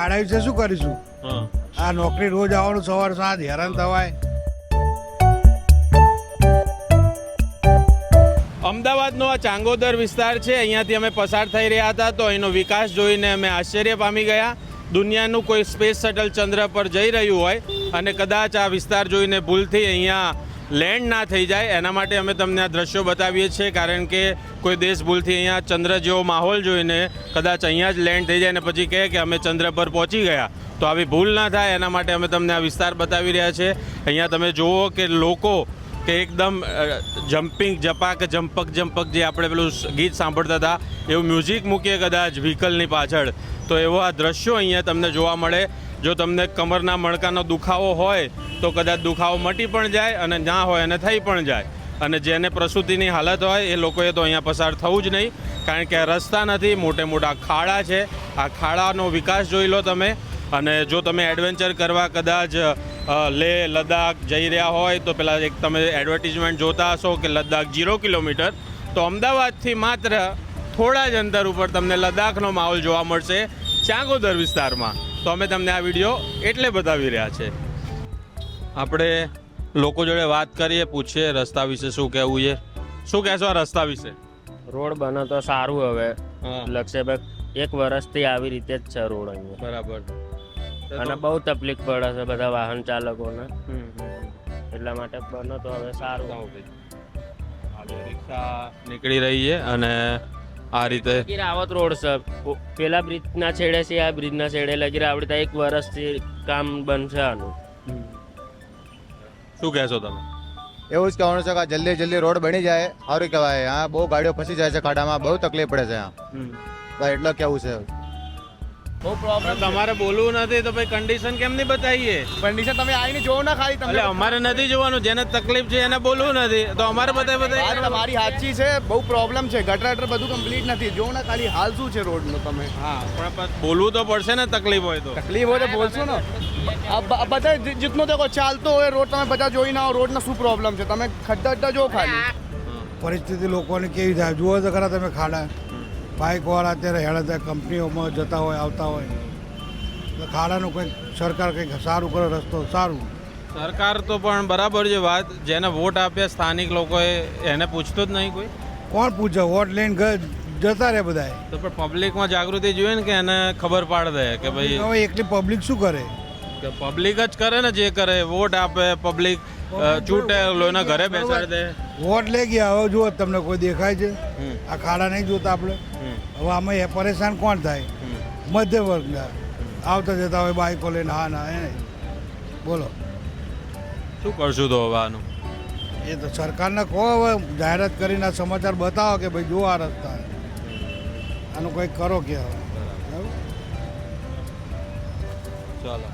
ખાડા વિશે શું કરીશું? હા. આ નોકરી રોજ આવવાનું સવાર સાંજ હેરાન થવાય. અમદાવાદનો આ ચાંગોદર વિસ્તાર છે અહીંયાથી અમે પસાર થઈ રહ્યા હતા તો અહીંનો વિકાસ જોઈને અમે આશ્ચર્ય પામી ગયા. દુનિયાનું કોઈ સ્પેસ શટલ ચંદ્ર પર જઈ રહ્યું હોય અને કદાચ આ વિસ્તાર જોઈને ભૂલથી અહીંયા લેન્ડ ના થઈ જાય. એના માટે અમે તમને આ દ્રશ્યો બતાવીએ છીએ, કારણ કે કોઈ દેશ ભૂલથી અહીંયા ચંદ્ર જેવો માહોલ જોઈને કદાચ અહીંયા જ લેન્ડ થઈ જાય અને પછી કહે કે અમે ચંદ્ર પર પહોંચી ગયા. તો આવી ભૂલ ના થાય, એના માટે અમે તમને આ વિસ્તાર બતાવી રહ્યા છીએ. અહીંયા તમે જુઓ કે લોકો કે એકદમ જમ્પિંગ, જપાક જંપક જંપક જે આપણે પેલું ગીત સાંભળતા હતા, એવું મ્યુઝિક મૂકીએ કદાચ વ્હીકલની પાછળ. તો એવો આ દ્રશ્યો અહીંયા તમને જોવા મળે. જો તમને કમરના મણકાનો દુખાવો હોય તો કદાચ દુખાવો મટી પણ જાય અને ના હોય અને થઈ પણ જાય. અને જેને પ્રસૂતિની હાલત હોય એ લોકોએ તો અહીંયા પસાર થવું જ નહીં. કારણ કે રસ્તા નથી, મોટે મોટા ખાડા છે. આ ખાડાનો વિકાસ જોઈ લો તમે. અને જો તમે એડવેન્ચર કરવા કદાચ લેહ લદ્દાખ જઈ રહ્યા હોય, તો પેલા એક તમે એડવર્ટિઝમેન્ટ જોતા હશો કે લદ્દાખ જીરો કિલોમીટર. તો અમદાવાદથી માત્ર થોડા જ અંતર ઉપર તમને લદ્દાખનો માહોલ જોવા મળશે ચાંગોદર વિસ્તારમાં. તો અમે તમને આ વીડિયો એટલે બતાવી રહ્યા છે. આપણે લોકો જોડે વાત કરીએ પૂછીએ રસ્તા વિશે શું કહેવું છે? શું કહેશો આ રસ્તા વિશે? રોડ બને તો સારું હવે. લક્ષ્યભાઈ એક વર્ષથી આવી રીતે જ છે રોડ અહીંયા. બરાબર. અને બહુ તકલીફ પડે છે બધા વાહન ચાલકોને. એટલા માટે બને તો હવે સારું. રિક્ષા નીકળી રહી છે અને આ રીતે રાવત રોડ છે. પેલા બ્રિજના છેડે છે આ બ્રિજના છેડે લગી રાવડતા એક વર્ષથી કામ બનશે આનું. શું કહેશો તમે? એવું જ કહેવાનું છે કે જલ્દી જલ્દી રોડ બની જાય. સારું કહેવાય. હા બહુ ગાડીઓ ફસી જાય છે ખાડામાં. બહુ તકલીફ પડે છે અહીંયા એટલે કેવું છે? બહુ પ્રોબ્લેમ તમારે બોલવું નથી તો ભાઈ કન્ડિશન કેમ નહીં બતાવીએ? કન્ડિશન તમે આવીને જોવો ના ખાલી એટલે અમારે નથી જોવાનું જેને તકલીફ છે એને બોલવું નથી. તો અમારે બધા બધા તમારી સાચી છે બહુ પ્રોબ્લેમ છે. ગટર ગટર બધું કમ્પ્લીટ નથી. જોવો ને ખાલી હાલ શું છે રોડનું તમે. હા પણ બોલવું તો પડશે ને તકલીફ હોય તો. તકલીફ હોય તો બોલશો ને બધા જીતનો દેખો ચાલતો હોય રોડ તમે બધા જોઈ ના રોડનો શું પ્રોબ્લેમ છે? તમે ખડ્ડા ખડ્ડા જો ખાલી. પરિસ્થિતિ લોકોની કેવી થાય? જુઓ તો ખરા તમે ખાડા. બાઇકવાળા અત્યારે ત્યાં કંપનીઓમાં જતા હોય આવતા હોય. તો ખાડાનું કંઈક સરકાર કંઈક સારું કરે રસ્તો સારું. સરકાર તો પણ બરાબર છે વાત જેને વોટ આપ્યા સ્થાનિક લોકોએ એને પૂછતો જ નહીં કોઈ. કોણ પૂછે? વોટ લઈને જતા રહે બધાય. તો પણ પબ્લિકમાં જાગૃતિ જોઈએ ને કે એને ખબર પાડ દે કે ભાઈ હવે એકલી પબ્લિક શું કરે? કે પબ્લિક જ કરે ને જે કરે વોટ આપે પબ્લિક ચૂંટે લોકોના ઘરે બેસાડી દે. વોટ લઈ ગયા હવે જુઓ તમને કોઈ દેખાય છે? આ ખાડા નહીં જોતા આપણે? હવે આમાં એ પરેશાન કોણ થાય. મધ્ય વર્ગના આવતા જતા હોય બાઈકો લઈને હા ના એને. બોલો. શું કરશું તો હવે આનું? એ તો સરકારને કહો હવે જાહેરાત કરીને આ સમાચાર બતાવો કે ભાઈ જુઓ આ રસ્તા. આનું કંઈક કરો કે હવે? ચાલો.